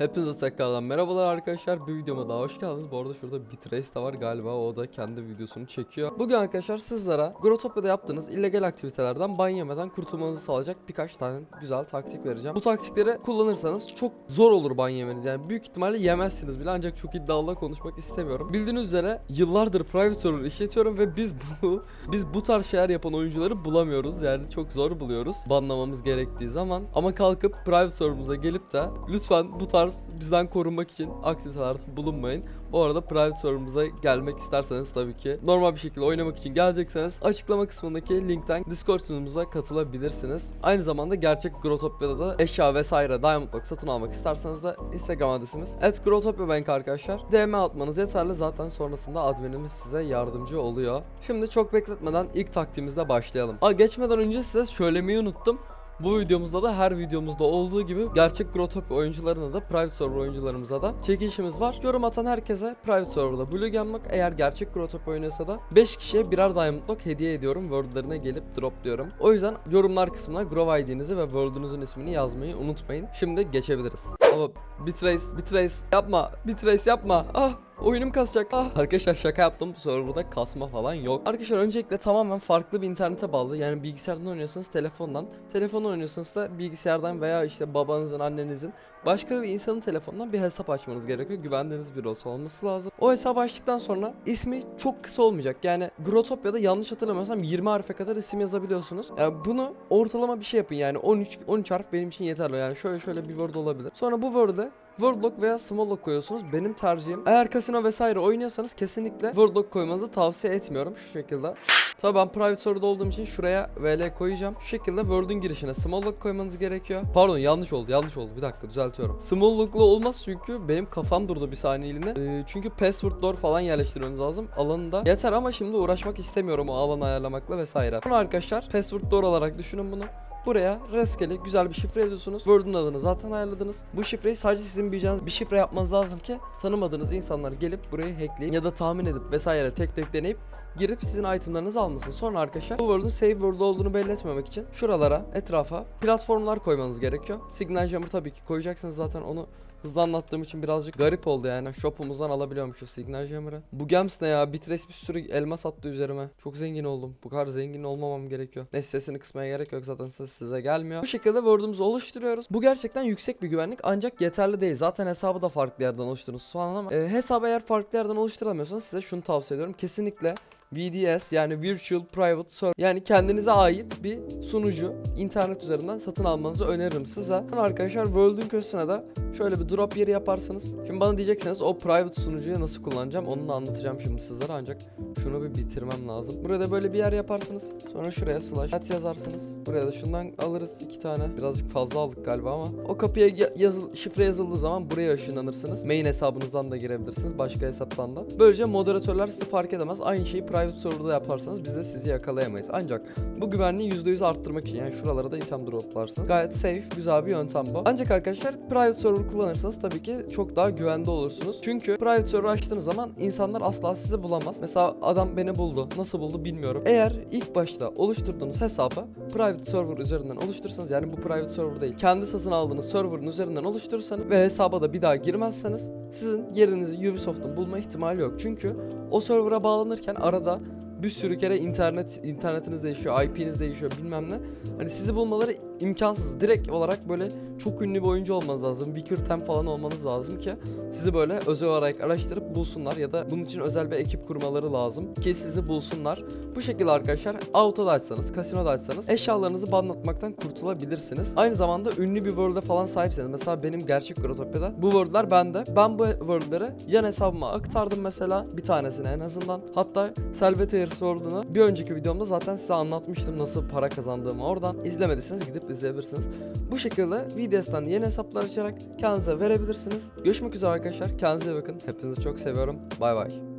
Hepinize tekrardan merhabalar arkadaşlar. Bir videoma daha hoş geldiniz. Bu arada şurada Bitrace de var galiba. O da kendi videosunu çekiyor. Bugün arkadaşlar sizlere Grotopya'da yaptığınız illegal aktivitelerden ban yemeden kurtulmanızı sağlayacak birkaç tane güzel taktik vereceğim. Bu taktikleri kullanırsanız çok zor olur ban yemeniz. Yani büyük ihtimalle yemezsiniz bile ancak çok iddialı konuşmak istemiyorum. Bildiğiniz üzere yıllardır private server işletiyorum ve biz bu biz bu tarz şeyler yapan oyuncuları bulamıyoruz. Yani çok zor buluyoruz banlamamız gerektiği zaman. Ama kalkıp private server'ımıza gelip de lütfen bu tarz bizden korunmak için aktivitelerde bulunmayın. Bu arada private server'ımıza gelmek isterseniz tabii ki normal bir şekilde oynamak için gelecekseniz açıklama kısmındaki linkten Discord sunucumuza katılabilirsiniz. Aynı zamanda gerçek Grotopya'da da eşya vesaire Diamond Lock satın almak isterseniz de Instagram adresimiz @grotopyabank arkadaşlar. DM atmanız yeterli zaten sonrasında adminimiz size yardımcı oluyor. Şimdi çok bekletmeden ilk taktiğimizle başlayalım. Aa, geçmeden önce size söylemeyi unuttum. Bu videomuzda da her videomuzda olduğu gibi gerçek Grotopia oyuncularına da private server oyuncularımıza da çekilişimiz var. Yorum atan herkese private serverda Blue Gemlock eğer gerçek Grotopia oynuyorsa da 5 kişiye birer Diamond Lock hediye ediyorum. World'lerine gelip dropluyorum. O yüzden yorumlar kısmına Grove ID'nizi ve World'ünüzün ismini yazmayı unutmayın. Şimdi geçebiliriz. Ama Bitrace, Bitrace yapma, Bitrace yapma. Ah Oyunum kasacak. Ah. Arkadaşlar şaka yaptım. Bu serverda kasma falan yok. Arkadaşlar öncelikle tamamen farklı bir internete bağlı. Yani bilgisayardan oynuyorsanız telefondan. Telefondan oynuyorsanız da bilgisayardan veya işte babanızın, annenizin başka bir insanın telefonundan bir hesap açmanız gerekiyor. Güvendiğiniz bir olsa olması lazım. O hesabı açtıktan sonra ismi çok kısa olmayacak. Yani Grotopya'da yanlış hatırlamıyorsam 20 harfe kadar isim yazabiliyorsunuz. Yani bunu ortalama bir şey yapın yani 13 13 harf benim için yeterli. Yani şöyle şöyle bir word olabilir. Sonra bu word'e Word lock veya small lock koyuyorsunuz. Benim tercihim. Eğer kasino vesaire oynuyorsanız kesinlikle word lock koymanızı tavsiye etmiyorum şu şekilde. Tabii ben private server'da olduğum için şuraya VL koyacağım. Şu şekilde Word'un girişine small lock koymanız gerekiyor. Pardon yanlış oldu yanlış oldu. Bir dakika düzeltiyorum. Small lock'la olmaz çünkü benim kafam durdu bir saniyeliğine. Ee, çünkü password door falan yerleştirmemiz lazım. Alanında yeter ama şimdi uğraşmak istemiyorum o alanı ayarlamakla vesaire. Bunu arkadaşlar password door olarak düşünün bunu. Buraya rastgele güzel bir şifre yazıyorsunuz. Word'un adını zaten ayarladınız. Bu şifreyi sadece sizin bileceğiniz bir şifre yapmanız lazım ki tanımadığınız insanlar gelip burayı hackleyip ya da tahmin edip vesaire tek tek deneyip girip sizin itemlarınızı almasın. Sonra arkadaşlar bu word'un save word olduğunu belli etmemek için şuralara etrafa platformlar koymanız gerekiyor. Signal Jammer tabii ki koyacaksınız zaten onu hızlı anlattığım için birazcık garip oldu yani. Shop'umuzdan alabiliyormuşuz Signal Jammer'ı. Bu Gems ne ya? Bitres bir sürü elmas attı üzerime. Çok zengin oldum. Bu kadar zengin olmamam gerekiyor. Neyse sesini kısmaya gerek yok zaten size gelmiyor. Bu şekilde Word'umuzu oluşturuyoruz. Bu gerçekten yüksek bir güvenlik ancak yeterli değil. Zaten hesabı da farklı yerden oluşturunuz falan ama e, hesabı eğer farklı yerden oluşturamıyorsanız size şunu tavsiye ediyorum. Kesinlikle VDS yani Virtual Private Server yani kendinize ait bir sunucu internet üzerinden satın almanızı öneririm size. Sonra arkadaşlar World'ün köşesine de şöyle bir drop yeri yaparsınız. Şimdi bana diyeceksiniz o private sunucuyu nasıl kullanacağım onu da anlatacağım şimdi sizlere ancak şunu bir bitirmem lazım. Burada böyle bir yer yaparsınız. Sonra şuraya slash at yazarsınız. Buraya da şundan alırız iki tane. Birazcık fazla aldık galiba ama. O kapıya ya- yazıl şifre yazıldığı zaman buraya ışınlanırsınız. Main hesabınızdan da girebilirsiniz. Başka hesaptan da. Böylece moderatörler sizi fark edemez. Aynı şeyi private server'da yaparsanız biz de sizi yakalayamayız. Ancak bu güvenliği %100 arttırmak için yani şuralara da item droplarsınız. Gayet safe, güzel bir yöntem bu. Ancak arkadaşlar private server kullanırsanız tabii ki çok daha güvende olursunuz. Çünkü private server açtığınız zaman insanlar asla sizi bulamaz. Mesela adam beni buldu. Nasıl buldu bilmiyorum. Eğer ilk başta oluşturduğunuz hesabı private server üzerinden oluşturursanız yani bu private server değil. Kendi satın aldığınız server'ın üzerinden oluşturursanız ve hesaba da bir daha girmezseniz sizin yerinizi Ubisoft'un bulma ihtimali yok. Çünkü o server'a bağlanırken arada bir sürü kere internet internetiniz değişiyor, IP'niz değişiyor bilmem ne. Hani sizi bulmaları imkansız. Direkt olarak böyle çok ünlü bir oyuncu olmanız lazım. Tem falan olmanız lazım ki sizi böyle özel olarak araştırıp bulsunlar ya da bunun için özel bir ekip kurmaları lazım ki sizi bulsunlar. Bu şekilde arkadaşlar autoda açsanız, kasinoda açsanız eşyalarınızı banlatmaktan kurtulabilirsiniz. Aynı zamanda ünlü bir world'e falan sahipseniz mesela benim gerçek Grotopya'da bu world'ler bende. Ben bu world'leri yan hesabıma aktardım mesela bir tanesini en azından. Hatta Selvet Air Sword'unu bir önceki videomda zaten size anlatmıştım nasıl para kazandığımı oradan. izlemediyseniz gidip izleyebilirsiniz. Bu şekilde VDS'den yeni hesaplar açarak kendinize verebilirsiniz. Görüşmek üzere arkadaşlar. Kendinize bakın. Hepinizi çok seviyorum. Bay bay.